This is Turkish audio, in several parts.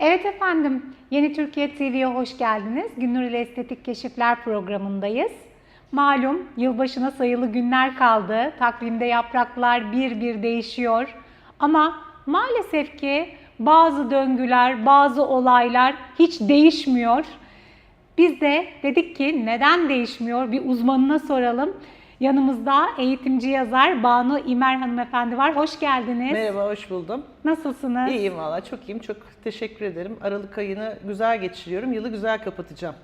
Evet efendim, Yeni Türkiye TV'ye hoş geldiniz. Günnur ile Estetik Keşifler programındayız. Malum yılbaşına sayılı günler kaldı. Takvimde yapraklar bir bir değişiyor. Ama maalesef ki bazı döngüler, bazı olaylar hiç değişmiyor. Biz de dedik ki neden değişmiyor bir uzmanına soralım. Yanımızda eğitimci yazar Banu İmer hanımefendi var. Hoş geldiniz. Merhaba, hoş buldum. Nasılsınız? İyiyim valla, çok iyiyim. Çok teşekkür ederim. Aralık ayını güzel geçiriyorum. Yılı güzel kapatacağım.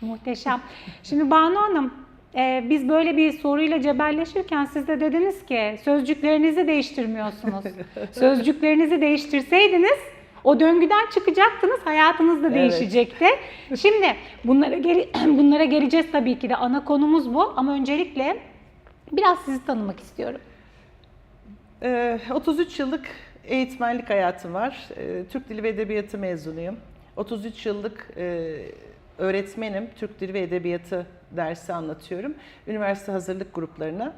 Muhteşem. Şimdi Banu Hanım, e, biz böyle bir soruyla cebelleşirken siz de dediniz ki sözcüklerinizi değiştirmiyorsunuz. sözcüklerinizi değiştirseydiniz o döngüden çıkacaktınız, hayatınız da Evet. değişecekti. Şimdi bunlara geri, bunlara geleceğiz tabii ki de ana konumuz bu ama öncelikle biraz sizi tanımak istiyorum. Ee, 33 yıllık eğitmenlik hayatım var. Ee, Türk Dili ve Edebiyatı mezunuyum. 33 yıllık e, öğretmenim. Türk Dili ve Edebiyatı dersi anlatıyorum. Üniversite hazırlık gruplarına.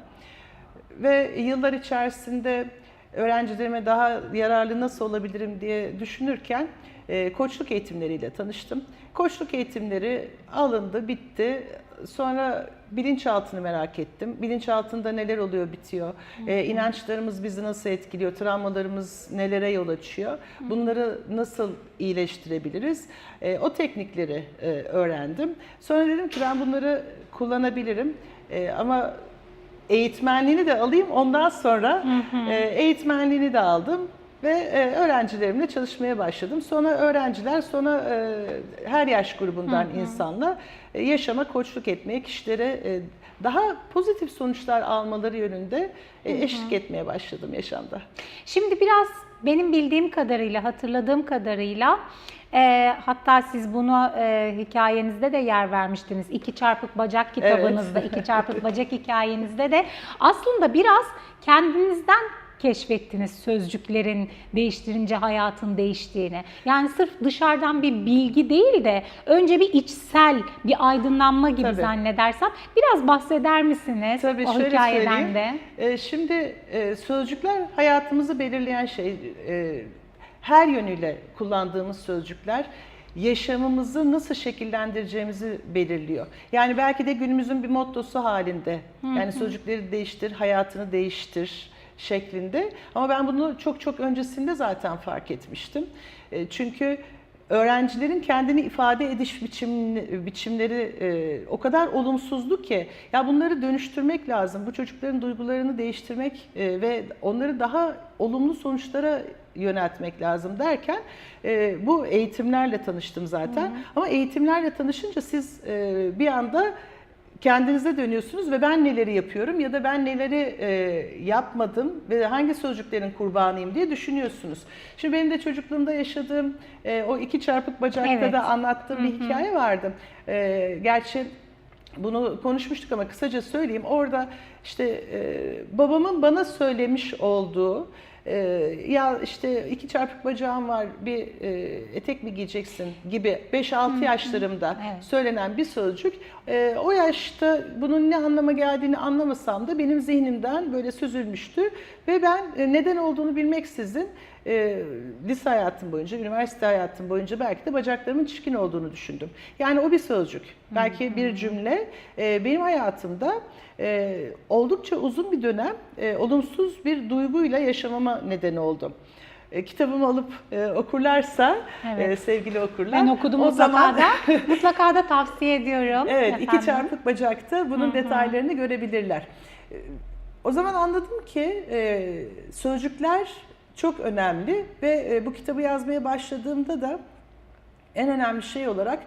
Ve yıllar içerisinde öğrencilerime daha yararlı nasıl olabilirim diye düşünürken e, koçluk eğitimleriyle tanıştım. Koçluk eğitimleri alındı, bitti. Sonra bilinçaltını merak ettim. Bilinçaltında neler oluyor, bitiyor. E, inançlarımız bizi nasıl etkiliyor, travmalarımız nelere yol açıyor. Bunları nasıl iyileştirebiliriz? E, o teknikleri e, öğrendim. Sonra dedim ki ben bunları kullanabilirim. E, ama eğitmenliğini de alayım ondan sonra e, eğitmenliğini de aldım ve e, öğrencilerimle çalışmaya başladım. Sonra öğrenciler, sonra e, her yaş grubundan insanla e, yaşama koçluk etmeye, kişilere e, daha pozitif sonuçlar almaları yönünde e, eşlik etmeye başladım yaşamda. Şimdi biraz benim bildiğim kadarıyla, hatırladığım kadarıyla e, hatta siz bunu e, hikayenizde de yer vermiştiniz. İki çarpık bacak kitabınızda, iki çarpık bacak hikayenizde de aslında biraz kendinizden keşfettiniz sözcüklerin değiştirince hayatın değiştiğini. Yani sırf dışarıdan bir bilgi değil de önce bir içsel bir aydınlanma gibi Tabii. zannedersem biraz bahseder misiniz Tabii o şöyle hikayeden söyleyeyim. de? E, şimdi e, sözcükler hayatımızı belirleyen şey. E, her yönüyle kullandığımız sözcükler yaşamımızı nasıl şekillendireceğimizi belirliyor. Yani belki de günümüzün bir mottosu halinde. Yani sözcükleri değiştir, hayatını değiştir şeklinde. Ama ben bunu çok çok öncesinde zaten fark etmiştim. E, çünkü öğrencilerin kendini ifade ediş biçim, biçimleri e, o kadar olumsuzdu ki ya bunları dönüştürmek lazım. Bu çocukların duygularını değiştirmek e, ve onları daha olumlu sonuçlara yöneltmek lazım derken e, bu eğitimlerle tanıştım zaten. Ama eğitimlerle tanışınca siz e, bir anda kendinize dönüyorsunuz ve ben neleri yapıyorum ya da ben neleri e, yapmadım ve hangi sözcüklerin kurbanıyım diye düşünüyorsunuz. Şimdi benim de çocukluğumda yaşadığım e, o iki çarpık bacakta Evet. da anlattığım bir hikaye vardı. E, gerçi bunu konuşmuştuk ama kısaca söyleyeyim. Orada işte e, babamın bana söylemiş olduğu e, ya işte iki çarpık bacağım var bir e, etek mi giyeceksin gibi 5-6 yaşlarımda Evet. söylenen bir sözcük. E, o yaşta bunun ne anlama geldiğini anlamasam da benim zihnimden böyle süzülmüştü ve ben e, neden olduğunu bilmeksizin e, lise hayatım boyunca, üniversite hayatım boyunca belki de bacaklarımın çirkin olduğunu düşündüm. Yani o bir sözcük, belki bir cümle e, benim hayatımda e, oldukça uzun bir dönem e, olumsuz bir duyguyla yaşamama neden oldu. E, kitabımı alıp e, okurlarsa Evet. e, sevgili okurlar. Ben okudum o mutlaka zaman- da. mutlaka da tavsiye ediyorum. Evet, efendim. iki çarpık bacakta bunun detaylarını görebilirler. E, O zaman anladım ki e, sözcükler çok önemli ve e, bu kitabı yazmaya başladığımda da en önemli şey olarak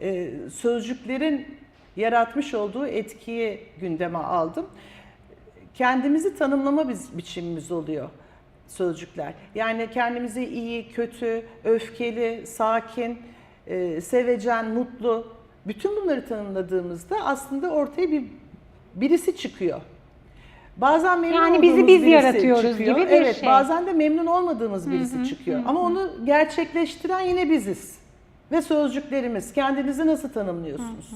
e, sözcüklerin yaratmış olduğu etkiyi gündeme aldım. Kendimizi tanımlama biz- biçimimiz oluyor sözcükler. Yani kendimizi iyi, kötü, öfkeli, sakin, e, sevecen, mutlu bütün bunları tanımladığımızda aslında ortaya bir birisi çıkıyor. Bazen memnun Yani bizi biz yaratıyoruz çıkıyor. gibi bir evet, şey. bazen de memnun olmadığımız birisi çıkıyor. Ama onu gerçekleştiren yine biziz. Ve sözcüklerimiz. Kendinizi nasıl tanımlıyorsunuz?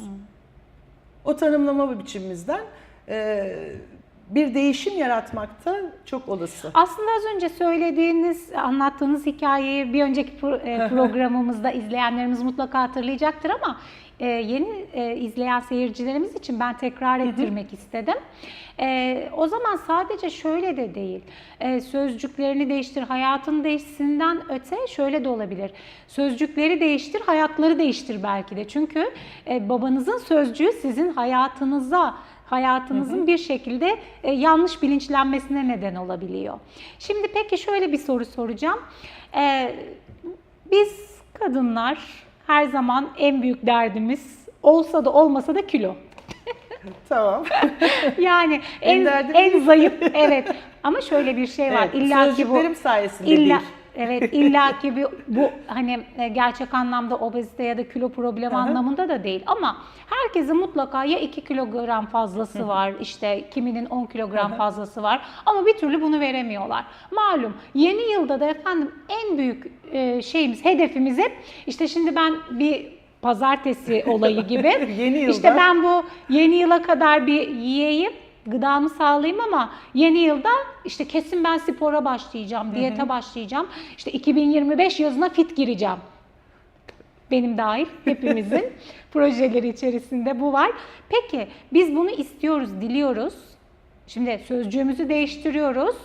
O tanımlama biçimimizden e, bir değişim yaratmakta çok olası. Aslında az önce söylediğiniz, anlattığınız hikayeyi bir önceki e, programımızda izleyenlerimiz mutlaka hatırlayacaktır ama e, yeni e, izleyen seyircilerimiz için ben tekrar ettirmek istedim. E, o zaman sadece şöyle de değil, e, sözcüklerini değiştir, hayatın değişsinden öte şöyle de olabilir. Sözcükleri değiştir, hayatları değiştir belki de. Çünkü e, babanızın sözcüğü sizin hayatınıza hayatınızın bir şekilde e, yanlış bilinçlenmesine neden olabiliyor. Şimdi peki şöyle bir soru soracağım. E, biz kadınlar her zaman en büyük derdimiz olsa da olmasa da kilo. Tamam. Yani En en en zayıf evet. Ama şöyle bir şey var. Evet, İlla ki bu sözcüklerim sayesinde illa değil. Evet illa ki bir, bu hani e, gerçek anlamda obezite ya da kilo hı. anlamında da değil ama herkesin mutlaka ya 2 kilogram fazlası var işte kiminin 10 kilogram fazlası var ama bir türlü bunu veremiyorlar. Malum yeni yılda da efendim en büyük e, şeyimiz hedefimiz hep işte şimdi ben bir pazartesi olayı gibi Yeni yılda. işte ben bu yeni yıla kadar bir yiyeyim gıdamı sağlayayım ama yeni yılda işte kesin ben spora başlayacağım, diyete başlayacağım. İşte 2025 yazına fit gireceğim. Benim dahil hepimizin projeleri içerisinde bu var. Peki biz bunu istiyoruz, diliyoruz. Şimdi sözcüğümüzü değiştiriyoruz.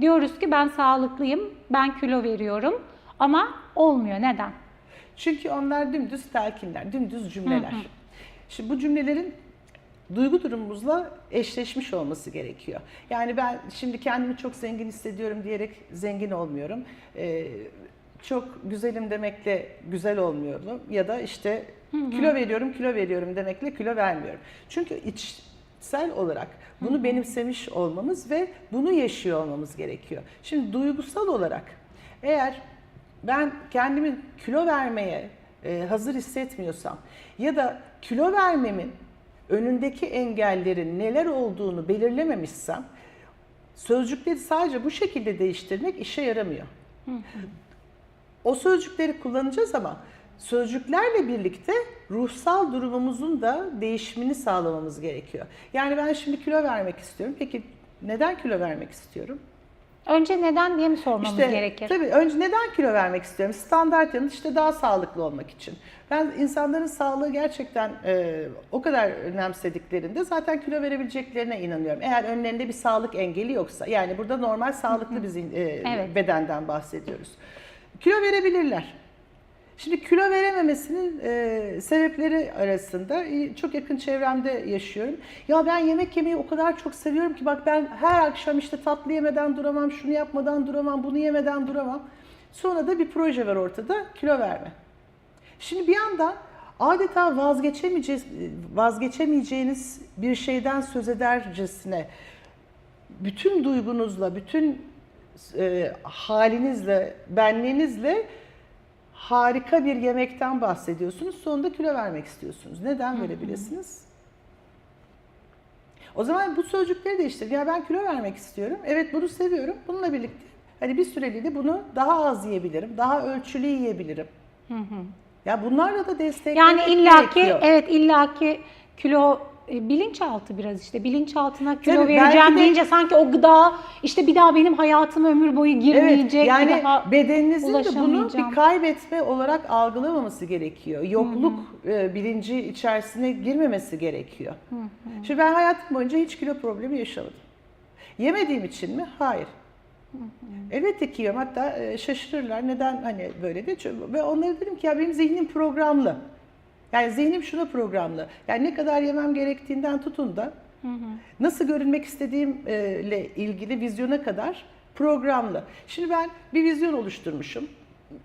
Diyoruz ki ben sağlıklıyım, ben kilo veriyorum ama olmuyor. Neden? Çünkü onlar dümdüz telkinler, dümdüz cümleler. Şimdi bu cümlelerin duygu durumumuzla eşleşmiş olması gerekiyor. Yani ben şimdi kendimi çok zengin hissediyorum diyerek zengin olmuyorum. Ee, çok güzelim demekle güzel olmuyorum ya da işte kilo veriyorum, kilo veriyorum demekle kilo vermiyorum. Çünkü içsel olarak bunu benimsemiş olmamız ve bunu yaşıyor olmamız gerekiyor. Şimdi duygusal olarak eğer ben kendimi kilo vermeye e, hazır hissetmiyorsam ya da kilo vermemin önündeki engellerin neler olduğunu belirlememişsem sözcükleri sadece bu şekilde değiştirmek işe yaramıyor. O sözcükleri kullanacağız ama sözcüklerle birlikte ruhsal durumumuzun da değişimini sağlamamız gerekiyor. Yani ben şimdi kilo vermek istiyorum. Peki neden kilo vermek istiyorum? Önce neden diye mi sormamız İşte gerekir? tabii önce neden kilo vermek istiyorum? Standart yanıt işte daha sağlıklı olmak için. Ben insanların sağlığı gerçekten e, o kadar önemsediklerinde zaten kilo verebileceklerine inanıyorum. Eğer önlerinde bir sağlık engeli yoksa yani burada normal sağlıklı bir e, Evet. bedenden bahsediyoruz. Kilo verebilirler. Şimdi kilo verememesinin e, sebepleri arasında e, çok yakın çevremde yaşıyorum. Ya ben yemek yemeyi o kadar çok seviyorum ki bak ben her akşam işte tatlı yemeden duramam, şunu yapmadan duramam, bunu yemeden duramam. Sonra da bir proje var ortada, kilo verme. Şimdi bir yandan adeta vazgeçemeyeceğiz, vazgeçemeyeceğiniz bir şeyden söz edercesine bütün duygunuzla, bütün e, halinizle, benliğinizle harika bir yemekten bahsediyorsunuz. Sonunda kilo vermek istiyorsunuz. Neden verebilirsiniz? O zaman bu sözcükleri değiştir. Ya ben kilo vermek istiyorum. Evet bunu seviyorum. Bununla birlikte hani bir süreliğine bunu daha az yiyebilirim. Daha ölçülü yiyebilirim. Ya bunlarla da desteklemek Yani illaki gerekiyor. evet illaki kilo e, bilinçaltı biraz işte bilinçaltına kilo Tabii, vereceğim belki de- deyince sanki o gıda işte bir daha benim hayatıma ömür boyu girmeyecek Evet, yani daha bedeninizin de bunu ulaşamayacağım. bir kaybetme olarak algılamaması gerekiyor. Yokluk e, bilinci içerisine girmemesi gerekiyor. Şimdi ben hayatım boyunca hiç kilo problemi yaşamadım. Yemediğim için mi? Hayır. Elbette ki yiyorum. Hatta e, şaşırırlar neden hani böyle. Çünkü- Ve onlara dedim ki ya benim zihnim programlı. Yani zihnim şuna programlı. Yani ne kadar yemem gerektiğinden tutun da nasıl görünmek istediğimle ilgili vizyona kadar programlı. Şimdi ben bir vizyon oluşturmuşum.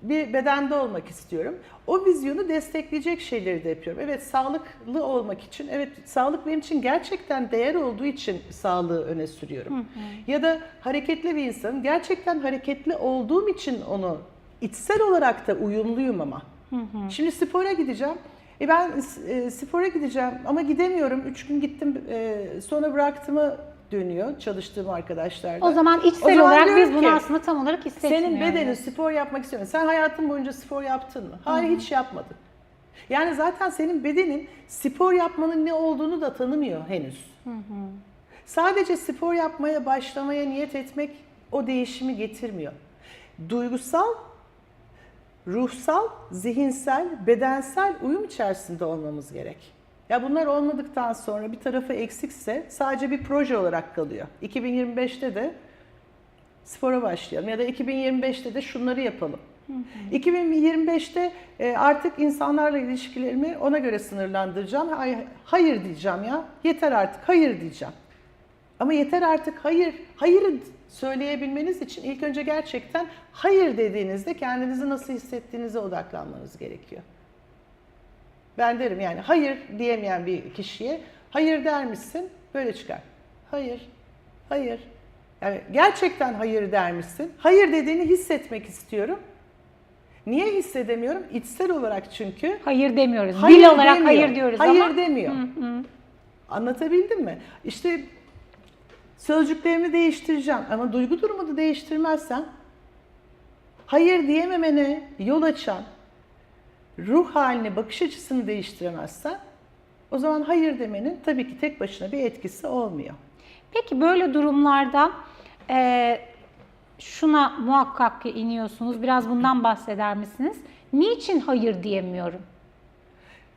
Bir bedende olmak istiyorum. O vizyonu destekleyecek şeyleri de yapıyorum. Evet sağlıklı olmak için, evet sağlık benim için gerçekten değer olduğu için sağlığı öne sürüyorum. Ya da hareketli bir insanım. Gerçekten hareketli olduğum için onu içsel olarak da uyumluyum ama. Şimdi spora gideceğim. E ben e, spora gideceğim ama gidemiyorum. Üç gün gittim e, sonra bıraktığımı dönüyor çalıştığım arkadaşlarla. o zaman içsel O zaman olarak biz bunu ki, aslında tam olarak hissetmiyoruz. Senin bedenin spor yapmak istemiyor. Sen hayatın boyunca spor yaptın mı? Hayır hiç yapmadın. Yani zaten senin bedenin spor yapmanın ne olduğunu da tanımıyor henüz. Sadece spor yapmaya başlamaya niyet etmek o değişimi getirmiyor. Duygusal, ruhsal, zihinsel, bedensel uyum içerisinde olmamız gerek. Ya bunlar olmadıktan sonra bir tarafı eksikse sadece bir proje olarak kalıyor. 2025'te de spora başlayalım ya da 2025'te de şunları yapalım. 2025'te e, artık insanlarla ilişkilerimi ona göre sınırlandıracağım. Hay- Hayır diyeceğim ya. Yeter artık hayır diyeceğim. Ama yeter artık hayır, hayır söyleyebilmeniz için ilk önce gerçekten hayır dediğinizde kendinizi nasıl hissettiğinize odaklanmanız gerekiyor. Ben derim yani hayır diyemeyen bir kişiye hayır der misin? Böyle çıkar. Hayır, hayır. Yani gerçekten hayır der misin? Hayır dediğini hissetmek istiyorum. Niye hissedemiyorum? İçsel olarak çünkü. Hayır demiyoruz. Hayır Dil olarak demiyor. hayır diyoruz Hayır ama demiyor. Anlatabildim mi? İşte sözcüklerimi değiştireceğim ama duygu durumunu değiştirmezsem hayır diyememene yol açan ruh haline, bakış açısını değiştiremezsen o zaman hayır demenin tabii ki tek başına bir etkisi olmuyor. Peki böyle durumlarda e, şuna muhakkak ki iniyorsunuz. Biraz bundan bahseder misiniz? Niçin hayır diyemiyorum?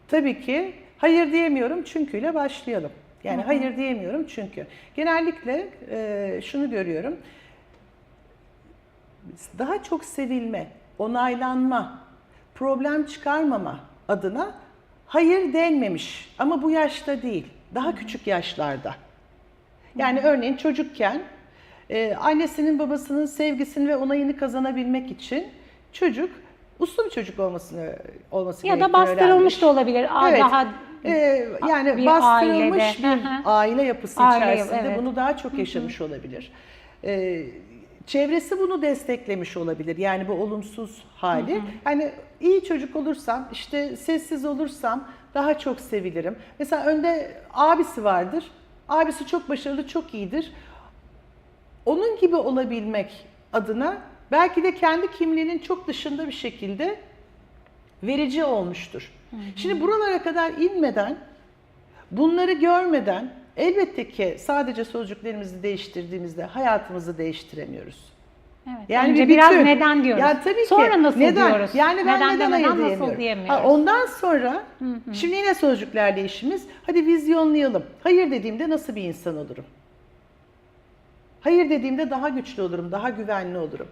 Tabii ki hayır diyemiyorum çünküyle başlayalım. Yani hayır diyemiyorum çünkü. Genellikle e, şunu görüyorum. Daha çok sevilme, onaylanma, problem çıkarmama adına hayır denmemiş. Ama bu yaşta değil, daha küçük yaşlarda. Yani örneğin çocukken e, annesinin babasının sevgisini ve onayını kazanabilmek için çocuk uslu bir çocuk olmasını olması Ya da bastırılmış da olabilir. Aa, Evet. Daha Ee, yani bir bastırılmış ailede. bir Hı hı. aile yapısı Aile, içerisinde evet. bunu daha çok yaşamış olabilir. Ee, çevresi bunu desteklemiş olabilir. Yani bu olumsuz hali. Yani iyi çocuk olursam, işte sessiz olursam daha çok sevilirim. Mesela önde abisi vardır. Abisi çok başarılı, çok iyidir. Onun gibi olabilmek adına belki de kendi kimliğinin çok dışında bir şekilde verici olmuştur. Şimdi buralara kadar inmeden, bunları görmeden elbette ki sadece sözcüklerimizi değiştirdiğimizde hayatımızı değiştiremiyoruz. evet. Yani Önce bir biraz bütün. neden diyoruz. Ya tabii ki. Sonra nasıl neden? diyoruz? Yani ben neden, neden, demeden hayır nasıl diyemiyorum? diyemiyoruz? Ha, ondan sonra şimdi yine sözcüklerle işimiz. Hadi vizyonlayalım. Hayır dediğimde nasıl bir insan olurum? Hayır dediğimde daha güçlü olurum, daha güvenli olurum.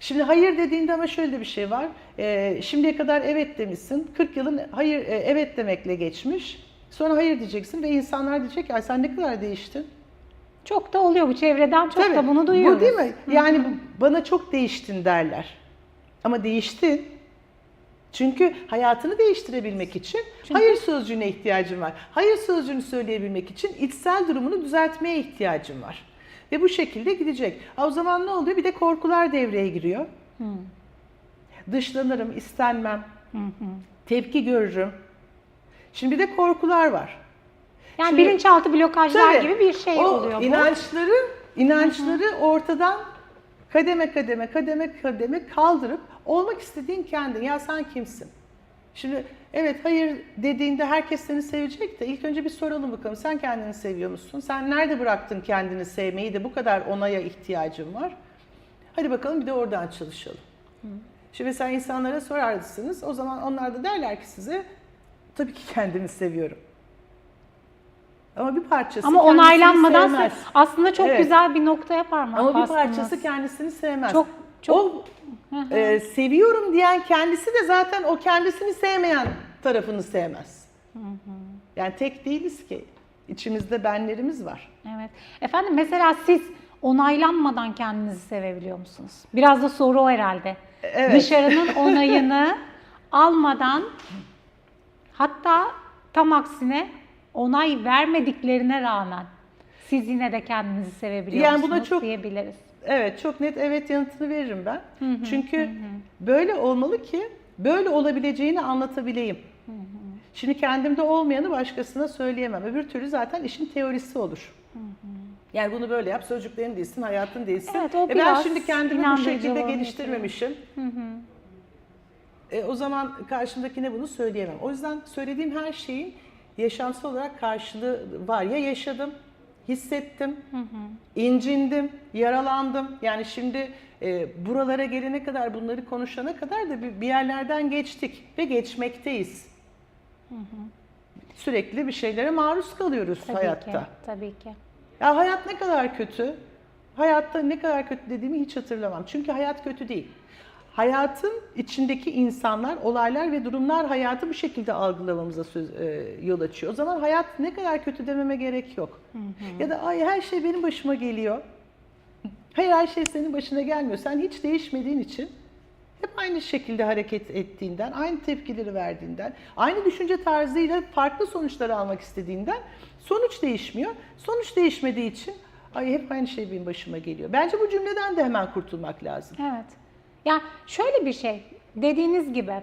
Şimdi hayır dediğinde ama şöyle bir şey var. Ee, şimdiye kadar evet demişsin. 40 yılın hayır e, evet demekle geçmiş. Sonra hayır diyeceksin ve insanlar diyecek ki "Ay sen ne kadar değiştin. Çok da oluyor bu çevreden çok Tabii. da bunu duyuyoruz. Bu değil mi? Yani bana çok değiştin derler. Ama değiştin. Çünkü hayatını değiştirebilmek için hayır sözcüğüne ihtiyacın var. Hayır sözcüğünü söyleyebilmek için içsel durumunu düzeltmeye ihtiyacın var. Ve bu şekilde gidecek. Ha, o zaman ne oluyor? Bir de korkular devreye giriyor. Dışlanırım, istenmem, tepki görürüm. Şimdi bir de korkular var. Yani Şimdi- bilinçaltı blokajlar Tabii. gibi bir şey o oluyor bu. inançları, inançları ortadan kademe kademe kademe kademe kaldırıp olmak istediğin kendin. Ya sen kimsin? Şimdi evet hayır dediğinde herkes seni sevecek de ilk önce bir soralım bakalım. Sen kendini seviyor musun? Sen nerede bıraktın kendini sevmeyi de bu kadar onaya ihtiyacın var? Hadi bakalım bir de oradan çalışalım. Şimdi mesela insanlara sorarsınız. O zaman onlar da derler ki size tabii ki kendimi seviyorum. Ama bir parçası Ama onaylanmadan aslında çok Evet. güzel bir noktaya parmak Ama bir bastınız. parçası kendisini sevmez. Çok- çok- O e, seviyorum diyen kendisi de zaten o kendisini sevmeyen tarafını sevmez. Yani tek değiliz ki. İçimizde benlerimiz var. Evet. Efendim mesela siz onaylanmadan kendinizi sevebiliyor musunuz? Biraz da soru o herhalde. Evet. Dışarının onayını almadan hatta tam aksine onay vermediklerine rağmen siz yine de kendinizi sevebiliyor Yani buna musunuz çok- diyebiliriz. Evet çok net evet yanıtını veririm ben. Çünkü böyle olmalı ki böyle olabileceğini anlatabileyim. Şimdi kendimde olmayanı başkasına söyleyemem. Öbür türlü zaten işin teorisi olur. Yani bunu böyle yap, sözcüklerin değilsin, hayatın değilsin. Evet, o e ben şimdi kendimi bu şekilde olabilir. geliştirmemişim. E, o zaman karşımdakine bunu söyleyemem. O yüzden söylediğim her şeyin yaşamsal olarak karşılığı var. Ya yaşadım, hissettim, incindim, yaralandım. Yani şimdi e, buralara gelene kadar, bunları konuşana kadar da bir, bir yerlerden geçtik ve geçmekteyiz. Sürekli bir şeylere maruz kalıyoruz Tabii hayatta. ki. Tabii ki. Ya hayat ne kadar kötü? Hayatta ne kadar kötü dediğimi hiç hatırlamam. Çünkü hayat kötü değil. Hayatın içindeki insanlar, olaylar ve durumlar hayatı bu şekilde algılamamıza söz, e, yol açıyor. O zaman hayat ne kadar kötü dememe gerek yok. Ya da ay her şey benim başıma geliyor. Hayır her şey senin başına gelmiyor. Sen hiç değişmediğin için hep aynı şekilde hareket ettiğinden, aynı tepkileri verdiğinden, aynı düşünce tarzıyla farklı sonuçlar almak istediğinden sonuç değişmiyor. Sonuç değişmediği için ay hep aynı şey benim başıma geliyor. Bence bu cümleden de hemen kurtulmak lazım. Evet. Ya şöyle bir şey, dediğiniz gibi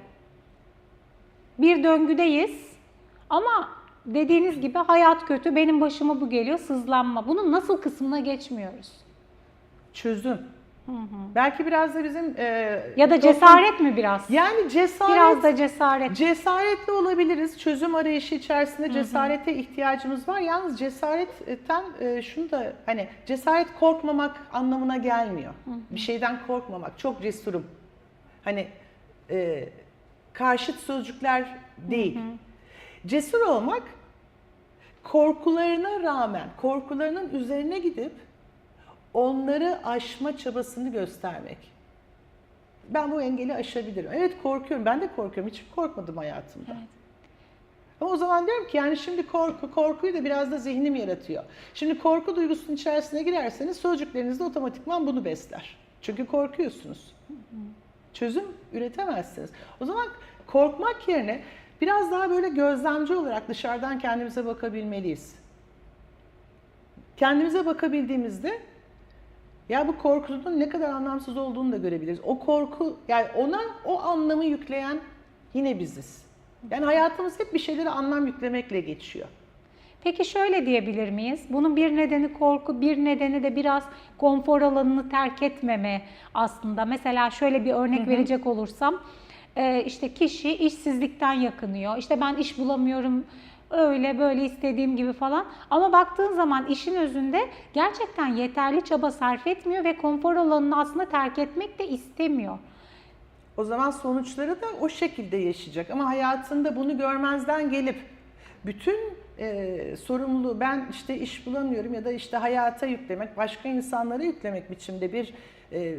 bir döngüdeyiz ama dediğiniz gibi hayat kötü, benim başıma bu geliyor, sızlanma. Bunun nasıl kısmına geçmiyoruz. Çözüm. Belki biraz da bizim e, Ya da toplum- cesaret mi biraz? Yani cesaret. Biraz da cesaret. Cesaretli olabiliriz. Çözüm arayışı içerisinde cesarete ihtiyacımız var. Yalnız cesaretten e, şunu da hani cesaret korkmamak anlamına gelmiyor. Bir şeyden korkmamak. Çok cesurum. Hani e, karşıt sözcükler değil. Cesur olmak korkularına rağmen korkularının üzerine gidip onları aşma çabasını göstermek. Ben bu engeli aşabilirim. Evet korkuyorum. Ben de korkuyorum. Hiç korkmadım hayatımda. Ama o zaman diyorum ki yani şimdi korku, korkuyu da biraz da zihnim yaratıyor. Şimdi korku duygusunun içerisine girerseniz sözcükleriniz de otomatikman bunu besler. Çünkü korkuyorsunuz. Çözüm üretemezsiniz. O zaman korkmak yerine biraz daha böyle gözlemci olarak dışarıdan kendimize bakabilmeliyiz. Kendimize bakabildiğimizde ya bu korkunun ne kadar anlamsız olduğunu da görebiliriz. O korku, yani ona o anlamı yükleyen yine biziz. Yani hayatımız hep bir şeylere anlam yüklemekle geçiyor. Peki şöyle diyebilir miyiz? Bunun bir nedeni korku, bir nedeni de biraz konfor alanını terk etmeme aslında. Mesela şöyle bir örnek verecek olursam, e, işte kişi işsizlikten yakınıyor. İşte ben iş bulamıyorum, öyle böyle istediğim gibi falan. Ama baktığın zaman işin özünde gerçekten yeterli çaba sarf etmiyor ve konfor alanını aslında terk etmek de istemiyor. O zaman sonuçları da o şekilde yaşayacak. Ama hayatında bunu görmezden gelip bütün e, sorumluluğu ben işte iş bulamıyorum ya da işte hayata yüklemek, başka insanlara yüklemek biçimde bir e,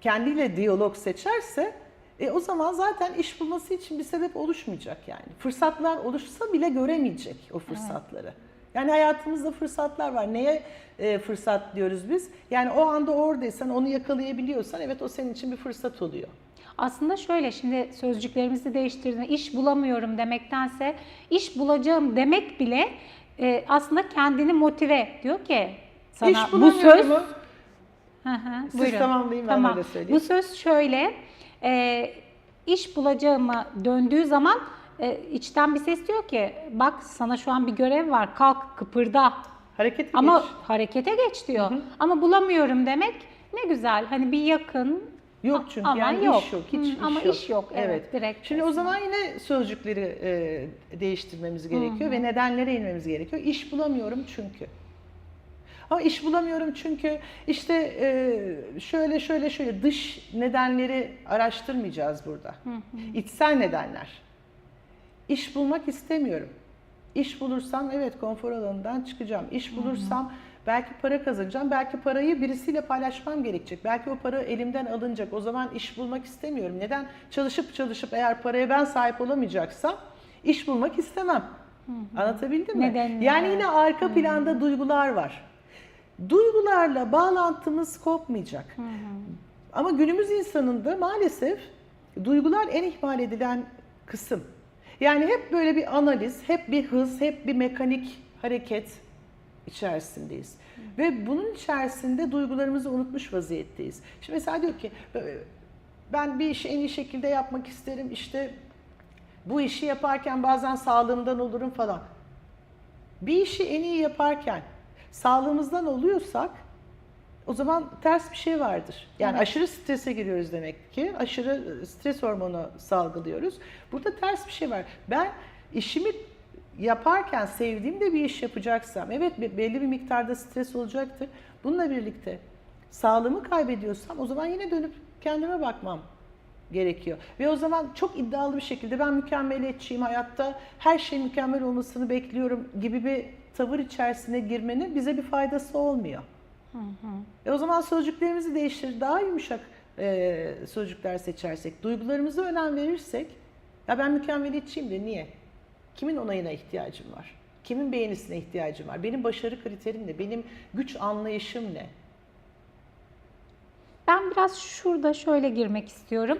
kendiyle diyalog seçerse e, o zaman zaten iş bulması için bir sebep oluşmayacak yani. Fırsatlar oluşsa bile göremeyecek o fırsatları. Yani hayatımızda fırsatlar var. Neye e, fırsat diyoruz biz? Yani o anda oradaysan, onu yakalayabiliyorsan evet o senin için bir fırsat oluyor. Aslında şöyle şimdi sözcüklerimizi değiştirdiğinde iş bulamıyorum demektense iş bulacağım demek bile e, aslında kendini motive diyor ki sana İş bu söz mu? Hı hı, Siz buyurun. tamamlayın, ben Tamam. öyle söyleyeyim. Bu söz şöyle e, iş bulacağıma döndüğü zaman e, içten bir ses diyor ki bak sana şu an bir görev var kalk kıpırda Harekete ama geç. harekete geç diyor. Ama bulamıyorum demek ne güzel hani bir yakın Yok çünkü ama yani yok. iş yok, hiç Hı, iş ama yok. iş yok, evet, direkt Şimdi o zaman yine sözcükleri e, değiştirmemiz gerekiyor ve nedenlere inmemiz gerekiyor. İş bulamıyorum çünkü. Ama iş bulamıyorum çünkü işte e, şöyle şöyle şöyle dış nedenleri araştırmayacağız burada. İçsel nedenler. İş bulmak istemiyorum. İş bulursam evet konfor alanından çıkacağım. İş bulursam belki para kazanacağım. Belki parayı birisiyle paylaşmam gerekecek. Belki o para elimden alınacak. O zaman iş bulmak istemiyorum. Neden? Çalışıp çalışıp eğer paraya ben sahip olamayacaksam iş bulmak istemem. Anlatabildim mi? Nedenini, yani yine arka planda duygular var. Duygularla bağlantımız kopmayacak. Ama günümüz insanında maalesef duygular en ihmal edilen kısım. Yani hep böyle bir analiz, hep bir hız, hep bir mekanik hareket içerisindeyiz. Ve bunun içerisinde duygularımızı unutmuş vaziyetteyiz. Şimdi mesela diyor ki ben bir işi en iyi şekilde yapmak isterim. İşte bu işi yaparken bazen sağlığımdan olurum falan. Bir işi en iyi yaparken sağlığımızdan oluyorsak o zaman ters bir şey vardır. Yani Evet. aşırı strese giriyoruz demek ki. Aşırı stres hormonu salgılıyoruz. Burada ters bir şey var. Ben işimi yaparken sevdiğim de bir iş yapacaksam, evet be- belli bir miktarda stres olacaktır. Bununla birlikte sağlığımı kaybediyorsam o zaman yine dönüp kendime bakmam gerekiyor. Ve o zaman çok iddialı bir şekilde ben mükemmeliyetçiyim hayatta, her şeyin mükemmel olmasını bekliyorum gibi bir tavır içerisine girmenin bize bir faydası olmuyor. E o zaman sözcüklerimizi değiştirir, daha yumuşak e, sözcükler seçersek, duygularımıza önem verirsek, ya ben mükemmeliyetçiyim de niye? Kimin onayına ihtiyacım var? Kimin beğenisine ihtiyacım var? Benim başarı kriterim ne? Benim güç anlayışım ne? Ben biraz şurada şöyle girmek istiyorum.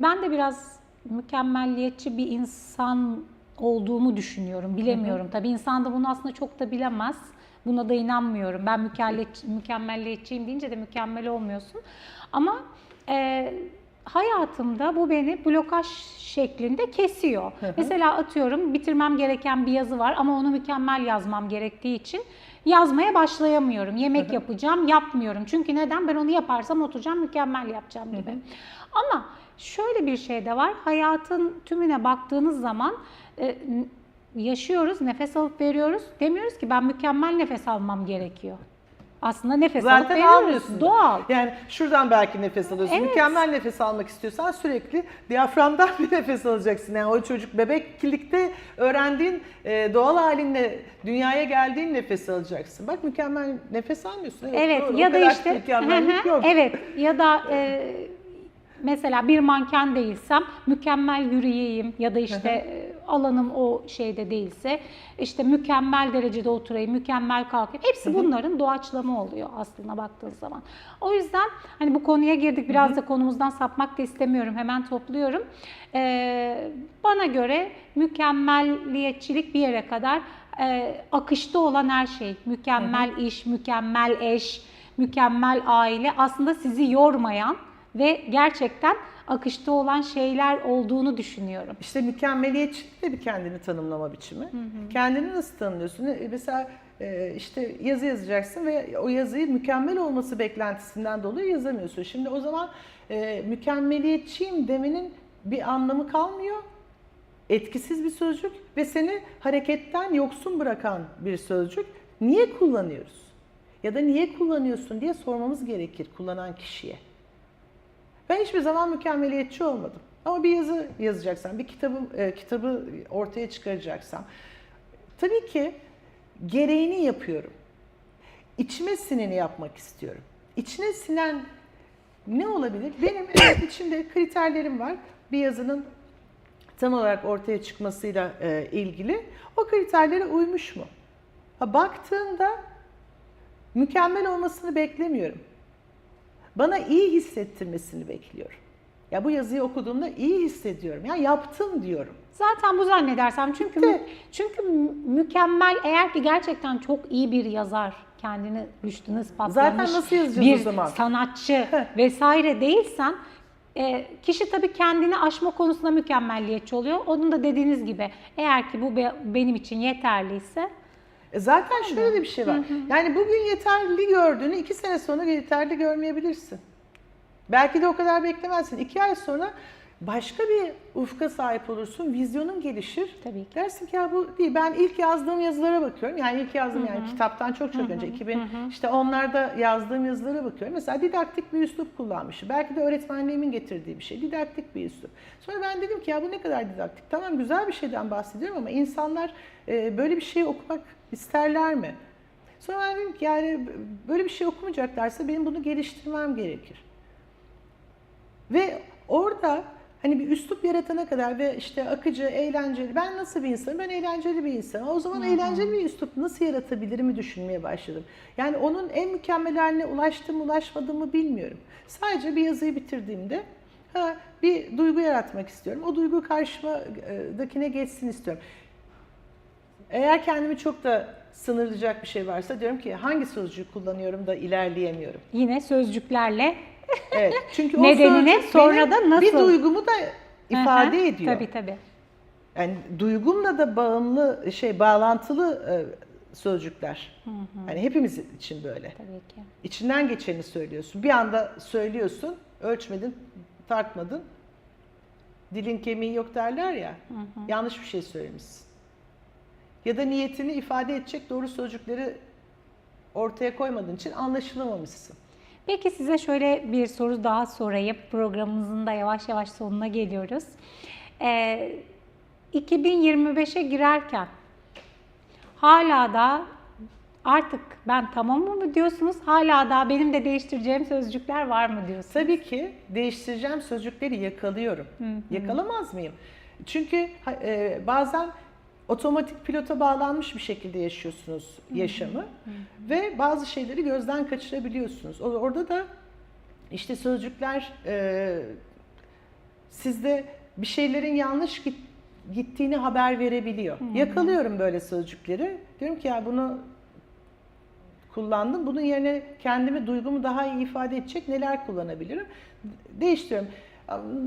Ben de biraz mükemmelliyetçi bir insan olduğumu düşünüyorum. Bilemiyorum. Tabii insan da bunu aslında çok da bilemez. Buna da inanmıyorum. Ben mükemmelliyetçi, mükemmelliyetçiyim deyince de mükemmel olmuyorsun. Ama e, hayatımda bu beni blokaj şeklinde kesiyor. Mesela atıyorum bitirmem gereken bir yazı var ama onu mükemmel yazmam gerektiği için yazmaya başlayamıyorum. Yemek yapacağım, yapmıyorum. Çünkü neden? Ben onu yaparsam oturacağım, mükemmel yapacağım gibi. Ama şöyle bir şey de var. Hayatın tümüne baktığınız zaman e, yaşıyoruz, nefes alıp veriyoruz. Demiyoruz ki ben mükemmel nefes almam gerekiyor. Aslında nefes alıp Zaten veriyoruz. almıyorsun. Doğal. Yani şuradan belki nefes alıyorsun. Evet. Mükemmel nefes almak istiyorsan sürekli diyaframdan bir nefes alacaksın. Yani o çocuk bebeklikte öğrendiğin e, doğal halinle dünyaya geldiğin nefes alacaksın. Bak mükemmel nefes almıyorsun. Evet doğru. O ya da kadar işte mükemmellik yok. evet ya da e, mesela bir manken değilsem mükemmel yürüyeyim ya da işte e, alanım o şeyde değilse işte mükemmel derecede oturayım, mükemmel kalkayım. Hepsi bunların doğaçlama oluyor aslında baktığın zaman. O yüzden hani bu konuya girdik biraz da konumuzdan sapmak da istemiyorum. Hemen topluyorum. E, bana göre mükemmelliyetçilik bir yere kadar e, akışta olan her şey. Mükemmel iş, mükemmel eş, mükemmel aile aslında sizi yormayan ve gerçekten akışta olan şeyler olduğunu düşünüyorum. İşte mükemmeliyetçilik de bir kendini tanımlama biçimi. Kendini nasıl tanımlıyorsun? E, Mesela e, işte yazı yazacaksın ve o yazıyı mükemmel olması beklentisinden dolayı yazamıyorsun. Şimdi o zaman e, mükemmeliyetçiyim demenin bir anlamı kalmıyor. Etkisiz bir sözcük ve seni hareketten yoksun bırakan bir sözcük. Niye kullanıyoruz? Ya da niye kullanıyorsun diye sormamız gerekir kullanan kişiye. Ben hiçbir zaman mükemmeliyetçi olmadım. Ama bir yazı yazacaksam, bir kitabı e, kitabı ortaya çıkaracaksam tabii ki gereğini yapıyorum. İçime sineni yapmak istiyorum. İçine sinen ne olabilir? Benim evet içimde kriterlerim var. Bir yazının tam olarak ortaya çıkmasıyla e, ilgili. O kriterlere uymuş mu? Ha, baktığımda mükemmel olmasını beklemiyorum. Bana iyi hissettirmesini bekliyorum. Ya bu yazıyı okuduğumda iyi hissediyorum. Ya yaptım diyorum. Zaten bu zannedersem çünkü mü- çünkü mü- mükemmel eğer ki gerçekten çok iyi bir yazar kendini rüştünü ispatlamış Zaten nasıl yazacağız bir o zaman? sanatçı vesaire değilsen e, kişi tabii kendini aşma konusunda mükemmelliyetçi oluyor. Onun da dediğiniz gibi eğer ki bu be- benim için yeterliyse E zaten şöyle de bir şey var. Yani bugün yeterli gördüğünü iki sene sonra yeterli görmeyebilirsin. Belki de o kadar beklemezsin. İki ay sonra başka bir ufka sahip olursun. Vizyonun gelişir. Tabii ki. Dersin ki ya bu değil. Ben ilk yazdığım yazılara bakıyorum. Yani ilk yazdığım yani kitaptan çok çok önce 2000 işte onlarda yazdığım yazılara bakıyorum. Mesela didaktik bir üslup kullanmışım. Belki de öğretmenliğimin getirdiği bir şey. Didaktik bir üslup. Sonra ben dedim ki ya bu ne kadar didaktik. Tamam güzel bir şeyden bahsediyorum ama insanlar e, böyle bir şey okumak isterler mi? Sonra ben dedim ki yani böyle bir şey okumayacaklarsa benim bunu geliştirmem gerekir. Ve orada hani bir üslup yaratana kadar ve işte akıcı, eğlenceli, ben nasıl bir insanım? Ben eğlenceli bir insanım. O zaman eğlenceli bir üslup nasıl yaratabilirimi düşünmeye başladım. Yani onun en mükemmel haline ulaştım mı ulaşmadım mı bilmiyorum. Sadece bir yazıyı bitirdiğimde ha, bir duygu yaratmak istiyorum. O duygu karşımadakine geçsin istiyorum. Eğer kendimi çok da sınırlayacak bir şey varsa diyorum ki hangi sözcüğü kullanıyorum da ilerleyemiyorum. yine sözcüklerle Evet. Çünkü o Nedenini sözcük sonra benim da nasıl- bir duygumu da ifade Aha, ediyor. Tabii tabii. Yani duygumla da bağımlı şey bağlantılı e, sözcükler. Yani hepimiz için böyle. Tabii ki. İçinden geçeni söylüyorsun. Bir anda söylüyorsun, ölçmedin, tartmadın. Dilin kemiği yok derler ya. Yanlış bir şey söylemişsin. ya da niyetini ifade edecek doğru sözcükleri ortaya koymadığın için anlaşılamamışsın. Peki size şöyle bir soru daha sorayım. Programımızın da yavaş yavaş sonuna geliyoruz. Ee, 2025'e girerken hala da artık ben tamamım mı diyorsunuz? Hala da benim de değiştireceğim sözcükler var mı diyorsunuz? Tabii ki değiştireceğim sözcükleri yakalıyorum. Yakalamaz mıyım? Çünkü e, bazen otomatik pilota bağlanmış bir şekilde yaşıyorsunuz yaşamı ve bazı şeyleri gözden kaçırabiliyorsunuz. Orada da işte sözcükler e, sizde bir şeylerin yanlış git- gittiğini haber verebiliyor. Yakalıyorum böyle sözcükleri. Diyorum ki ya bunu kullandım. Bunun yerine kendimi, duygumu daha iyi ifade edecek neler kullanabilirim? Değiştiriyorum.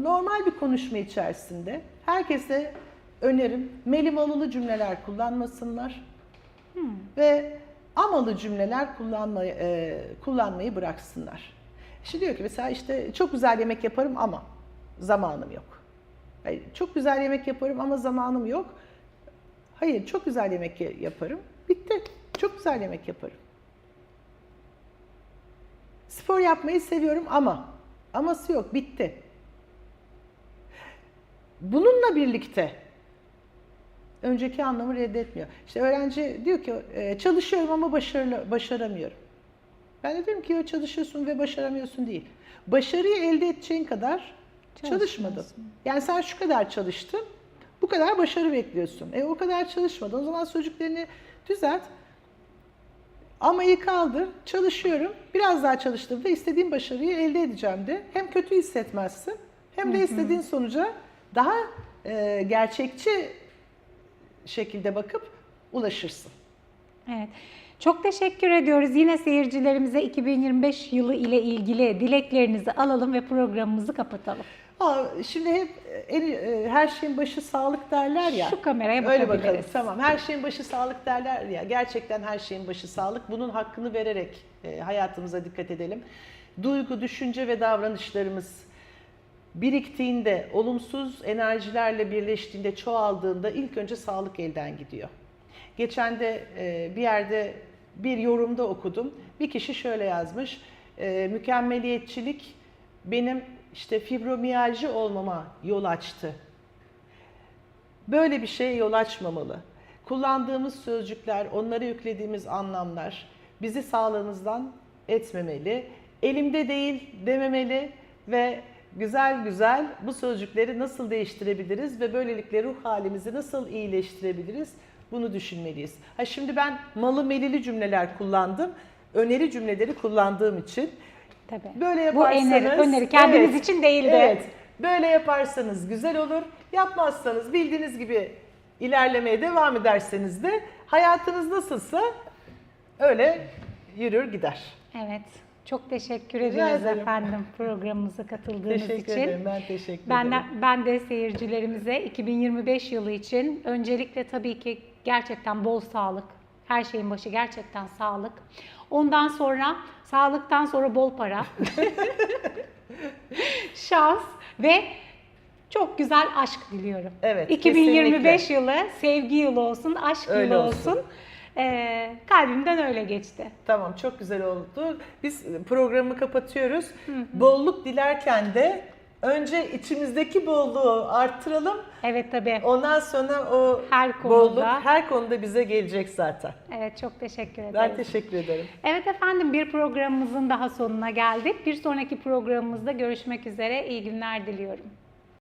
Normal bir konuşma içerisinde herkese önerim melimalılı cümleler kullanmasınlar ve amalı cümleler kullanmayı, e, kullanmayı bıraksınlar. Şimdi diyor ki mesela işte çok güzel yemek yaparım ama zamanım yok. Hayır, çok güzel yemek yaparım ama zamanım yok. Hayır, çok güzel yemek ya- yaparım. Bitti. Çok güzel yemek yaparım. Spor yapmayı seviyorum ama aması yok, bitti. Bununla birlikte önceki anlamı reddetmiyor. İşte öğrenci diyor ki "E, çalışıyorum ama başarılı, başaramıyorum. Ben de diyorum ki "Yo, çalışıyorsun ve başaramıyorsun değil. Başarıyı elde edeceğin kadar çalışmadın. Yani sen şu kadar çalıştın, bu kadar başarı bekliyorsun. E o kadar çalışmadın. O zaman sözcüklerini düzelt. Ama iyi kaldı. Çalışıyorum. Biraz daha çalıştığımda istediğim başarıyı elde edeceğim de. Hem kötü hissetmezsin hem de istediğin sonuca daha e, gerçekçi şekilde bakıp ulaşırsın. Evet. Çok teşekkür ediyoruz. Yine seyircilerimize 2025 yılı ile ilgili dileklerinizi alalım ve programımızı kapatalım. Aa, şimdi hep en, e, her şeyin başı sağlık derler ya. Şu kameraya Öyle bakabiliriz. bakalım. Tamam. Her şeyin başı sağlık derler ya. Gerçekten her şeyin başı sağlık. Bunun hakkını vererek e, hayatımıza dikkat edelim. Duygu, düşünce ve davranışlarımız biriktiğinde, olumsuz enerjilerle birleştiğinde, çoğaldığında ilk önce sağlık elden gidiyor. Geçen de e, bir yerde bir yorumda okudum. Bir kişi şöyle yazmış. E, mükemmeliyetçilik benim işte fibromiyalji olmama yol açtı. Böyle bir şeye yol açmamalı. Kullandığımız sözcükler, onlara yüklediğimiz anlamlar bizi sağlığımızdan etmemeli. Elimde değil dememeli ve güzel güzel bu sözcükleri nasıl değiştirebiliriz ve böylelikle ruh halimizi nasıl iyileştirebiliriz bunu düşünmeliyiz. Ha şimdi ben malı melili cümleler kullandım. Öneri cümleleri kullandığım için Tabii. Böyle Bu yaparsanız... öneri, öneri kendiniz Evet, için değildi. Evet. Böyle yaparsanız güzel olur. Yapmazsanız bildiğiniz gibi ilerlemeye devam ederseniz de hayatınız nasılsa öyle yürür gider. Evet. Çok teşekkür Rica ederim. efendim programımıza katıldığınız Teşekkür için. ederim. Ben teşekkür Ben de, ederim. ben de seyircilerimize 2025 yılı için öncelikle tabii ki gerçekten bol sağlık. Her şeyin başı gerçekten sağlık. Ondan sonra sağlıktan sonra bol para. Şans ve çok güzel aşk diliyorum. Evet, 2025 kesinlikle. yılı sevgi yılı olsun, aşk Öyle yılı olsun. olsun. Ee, kalbimden öyle geçti. Tamam çok güzel oldu. Biz programı kapatıyoruz. Bolluk dilerken de önce içimizdeki bolluğu arttıralım. Evet tabii. Ondan sonra o Her konuda. bolluk her konuda bize gelecek zaten. Evet çok teşekkür ederim. Ben teşekkür ederim. Evet efendim bir programımızın daha sonuna geldik. Bir sonraki programımızda görüşmek üzere. İyi günler diliyorum.